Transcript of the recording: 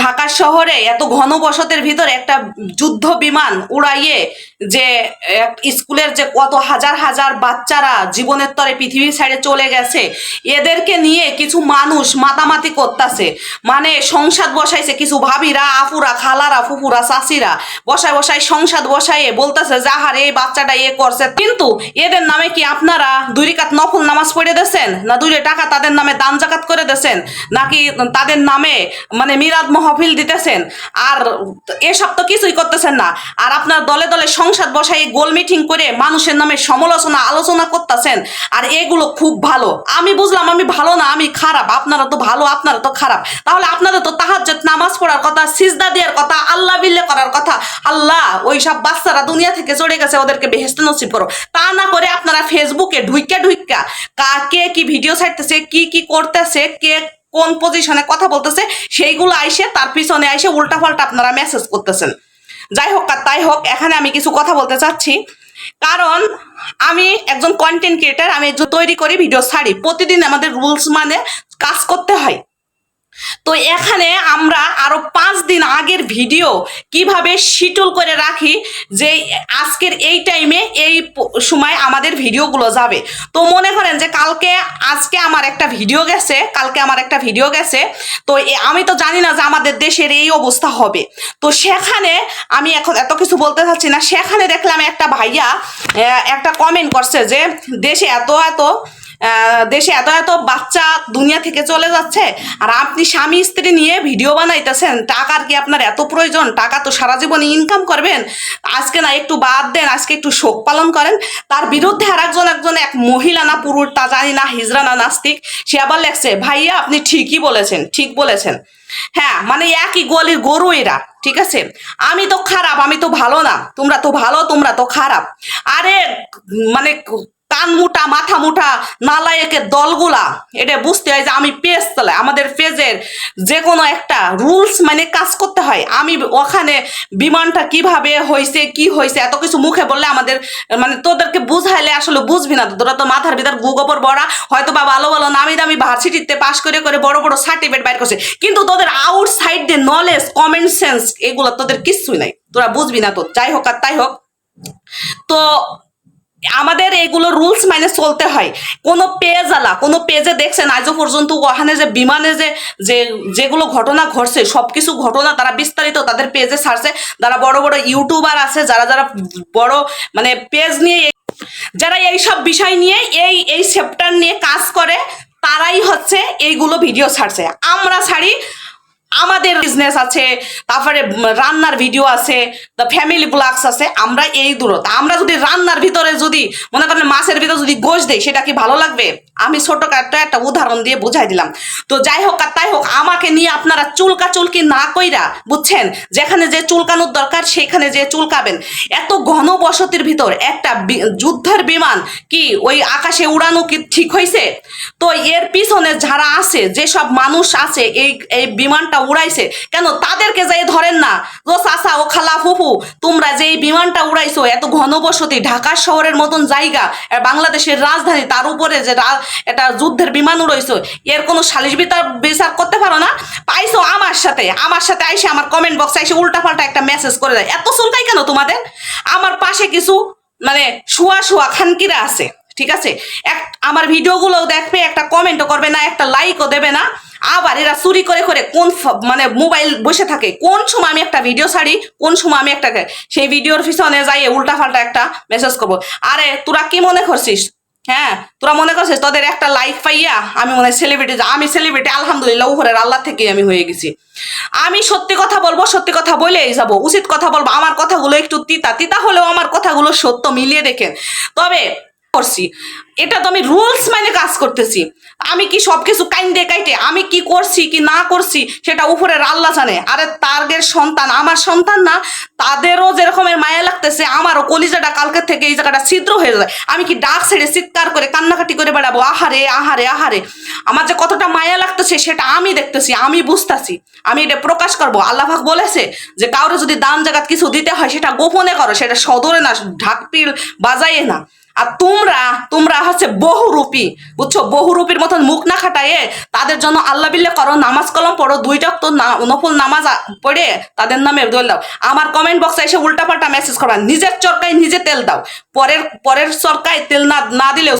ঢাকা শহরে এত ঘনবসতের ভিতরে একটা যুদ্ধ বিমান উড়াইয়ে যে স্কুলের যে কত হাজার হাজার বাচ্চারা জীবনের তরে পৃথিবীর সাইডে চলে গেছে, এদেরকে নিয়ে কিছু মানুষ মাতামাতি করতেছে। মানে সংসাদ বসাইছে কিছু ভাবিরা, আফুরা, খালারা, ফুফুরা, চাষিরা, বসায় বসায় সংসাদ বসাইয়ে বলতেছে যাহার এই বাচ্চাটা এ করছে। কিন্তু এদের নামে কি আপনারা দুই রিকাত নফল নামাজ পড়ে দেছেন না দুই টাকা তাদের নামে দান জাকাত করে দেছেন নাকি তাদের নামে মানে মিরাদ মহফিল দিতেছেন। আর এসব তো কিছুই করতেছেন না। আর আপনার দলে দলে সংসদ বসাই গোল মিটিং করে মানুষের নামে সমালোচনা, আলোচনা করতেছেন। আর এগুলো খুব ভালো। আমি বুঝলাম আমি ভালো না, আমি খারাপ। আপনারা তো ভালো, আপনারা তো খারাপ। তাহলে আপনারা তো তাহাজ্জুদ, নামাজ পড়ার কথা, সিজদা দেওয়ার কথা, আল্লাহ বিল্লে করার কথা। আল্লাহ, ওই সব বাচ্চারা দুনিয়া থেকে চড়ে গেছে, ওদেরকে বেহেস্তে নসিব করো। তা না করে আপনারা ফেসবুকে ঢুইকা ঢুইকা কাকে কি ভিডিও ছাড়তেছে, কি কি করতেছে, কে কোন পজিশনে কথা বলতেছে, সেইগুলো আইসে তার পিছনে আইসে উল্টা পাল্টা আপনারা মেসেজ করতেছেন। যাই হোক, আর তাই হোক, এখানে আমি কিছু কথা বলতে চাচ্ছি। কারণ আমি একজন কন্টেন্ট ক্রিয়েটার আমি তৈরি করি ভিডিও ছাড়ি প্রতিদিন আমাদের রুলস মানে কাজ করতে হয়। তো এখানে আমরা আরও পাঁচ দিন আগের ভিডিও কীভাবে শিটুল করে রাখি যে আজকের এই টাইমে এই সময় আমাদের ভিডিওগুলো যাবে। তো মনে করেন যে কালকে, আজকে আমার একটা ভিডিও গেছে, কালকে আমার একটা ভিডিও গেছে, তো আমি তো জানি না যে আমাদের দেশের এই অবস্থা হবে। তো সেখানে আমি এখন এত কিছু বলতে চাচ্ছি না, সেখানে দেখলাম একটা ভাইয়া একটা কমেন্ট করছে যে দেশে এত এত দেশে এত এত বাচ্চা দুনিয়া থেকে চলে যাচ্ছে, আর আপনি স্বামী স্ত্রী নিয়ে ভিডিও বানাইতেছেন, টাকার কি আপনার এত প্রয়োজন? টাকা তো সারা জীবন ইনকাম করবেন। আজকে না একটু বাদ দেন, আজকে একটু শোক পালন করেন। তার বিরুদ্ধে আর একজন একজন এক মহিলা না, পুরুষ, তা জানি না, হিজরা না নাস্তিক, সে আবার লেখছে, ভাইয়া, আপনি ঠিকই বলেছেন, ঠিক বলেছেন। হ্যাঁ মানে একই গলির গরু এরা, ঠিক আছে? আমি তো খারাপ, আমি তো ভালো না, তোমরা তো ভালো, তোমরা তো খারাপ। আরে মানে কান মুটা, মাথা মুঠা নালায়কের দলগুলা। এটা বুঝতে হয় যে আমি পেজ চালাই। আমাদের পেজের যে কোনো একটা রুলস মানে কাজ করতে হয়। আমি ওখানে বিমানটা কীভাবে হয়েছে কি হয়েছে এত কিছু মুখে বললে আমাদের মানে তোদেরকে বুঝাইলে আসলে বুঝবি না। তোরা তো মাথার ভিতর গুগোপর বড়া হয়তো বা ভালো ভালো নামি দামি ভার্সিটিতে পাশ করে করে বড় বড় সার্টিফিকেট বাইর করছে। কিন্তু তোদের আউটসাইড দিয়ে নলেজ কমন সেন্স এগুলো তোদের কিচ্ছুই নাই। তোরা বুঝবি না তো। যাই হোক আর তাই হোক। তো আমাদের এগুলো রুলস মানে চলতে হয়। কোনো পেজ আলা, কোনো পেজে দেখছেন, আজও পর্যন্ত ওখানে যে বিমানে যে যে, যেগুলো ঘটনা ঘটছে সব কিছু ঘটনা তারা বিস্তারিত তাদের পেজে ছাড়ছে যারা বড় বড় ইউটিউবার আছে, যারা যারা বড় মানে পেজ নিয়ে যারা এই সব বিষয় নিয়ে এই এই চ্যাপ্টার নিয়ে কাজ করে, তারাই হচ্ছে এইগুলো ভিডিও ছাড়ছে। আমরা ছাড়ি আমাদের বিজনেস আছে, তারপরে রান্নার ভিডিও আছে দ্য ফ্যামিলি ব্লগস আছে, আমরা এই দূরত্ব আমরা যদি রান্নার ভিতরে যদি, মনে করেন মাছের ভিতরে যদি গোশ দেই, সেটা কি ভালো লাগবে? আমি ছোট একটা উদাহরণ দিয়ে বুঝাই দিলাম। তো যাই হোক আর তাই হোক, আমাকে নিয়ে আপনারা চুলকা চুলকি না কইরা, বুঝছেন? যেখানে যে চুলকানোর দরকার, সেখানে যে চুলকাবেন। এত ঘন বসতির ভিতর একটা যুদ্ধের বিমান কি ওই আকাশে উড়ানো কি ঠিক হয়েছে তো এর পিছনে যারা আছে, যেসব মানুষ আছে, এই এই বিমানটা উড়াইছে। কেন? তাদেরকে যাই ধরেন না। ও চাচা, ও খালা, ফুফু, তোমরা যে বিমানটা উড়াইছো, এত ঘনবসতি ঢাকা শহরের মতন জায়গা বাংলাদেশের রাজধানী, তার উপরে যে একটা যুদ্ধের বিমান উড়াইছো, এর কোনো সালিশ বিচার বিচার করতে পারো না? পাইছো আমার সাথে আমার সাথে আইসে আমার কমেন্ট বক্সে এসে উল্টাপাল্টা একটা মেসেজ করে দেয়। এত চুলকাই কেন তোমাদের? আমার পাশে কিছু মানে শুয়া শুয়া খানকিরা আছে, ঠিক আছে? এক, আমার ভিডিওগুলো দেখবে, একটা কমেন্টও করবে না, একটা লাইকও দেবে না। আবার এরা চুরি করে করে কোন মানে মোবাইল বসে থাকে? কোন সময় আমি একটা ভিডিও ছাড়ি, কোন সময় আমি একটা সেই ভিডিওর পিছনে যাই উল্টা ফাল্টা একটা মেসেজ করব। আরে, তোরা কি মনে করছিস? হ্যাঁ তোরা মনে করছিস তোদের একটা লাইক পাইয়া আমি মনে হয় সেলিব্রিটি আমি সেলিব্রিটি আলহামদুলিল্লাহ, উপরের আল্লাহ থেকে আমি হয়ে গেছি। আমি সত্যি কথা বলব, সত্যি কথা বলেই যাব, উচিত কথা বলব, আমার কথাগুলো একটু তিতা তিতা হলেও আমার কথাগুলো সত্য মিলিয়ে দেখেন। তবে করছি। এটা তো আমি রুলস মানে কাজ করতেছি। আমি কি সব কিছু কাইন্দে কাইটে, আমি কি করছি কি না করছি সেটা উপরের আল্লাহ জানে। আরে তাদের সন্তান আমার সন্তান না, তাদেরও যেরকমের মায়া লাগতেছে, আমারও কলিজাটা কালকে থেকে এই জায়গাটা ছিদ্র হয়ে যায়। আমি কি ডাক ছেড়ে চিৎকার করে, কান্নাকাটি করে বেড়াবো? আহারে আহারে আহারে। আমার যে কতটা মায়া লাগতেছে সেটা আমি দেখতেছি, আমি বুঝতেছি। আমি এটা প্রকাশ করব। আল্লাহাক বলেছে যে কাউরে যদি দান জাগাত কিছু দিতে হয়, সেটা গোপনে করো, সেটা সদরে না, ঢাকপিল বাজাইয়ে না। আর তোমরা তোমরা হচ্ছে বহু রূপী বুঝছ? বহু বহুরূপীর মতন মুখ না খাটাইয়ে তাদের জন্য আল্লাহ বিল্লে করো, নামাজ কলম পড়ো, দুইটা তো নফল নামাজ পড়ে তাদের নামে দোল দাও। আমার কমেন্ট বক্সে এসে উল্টাপাল্টা মেসেজ করা, নিজের চরকায় নিজে তেল দাও। পরের পরের চরকায় তেল না না দিলেও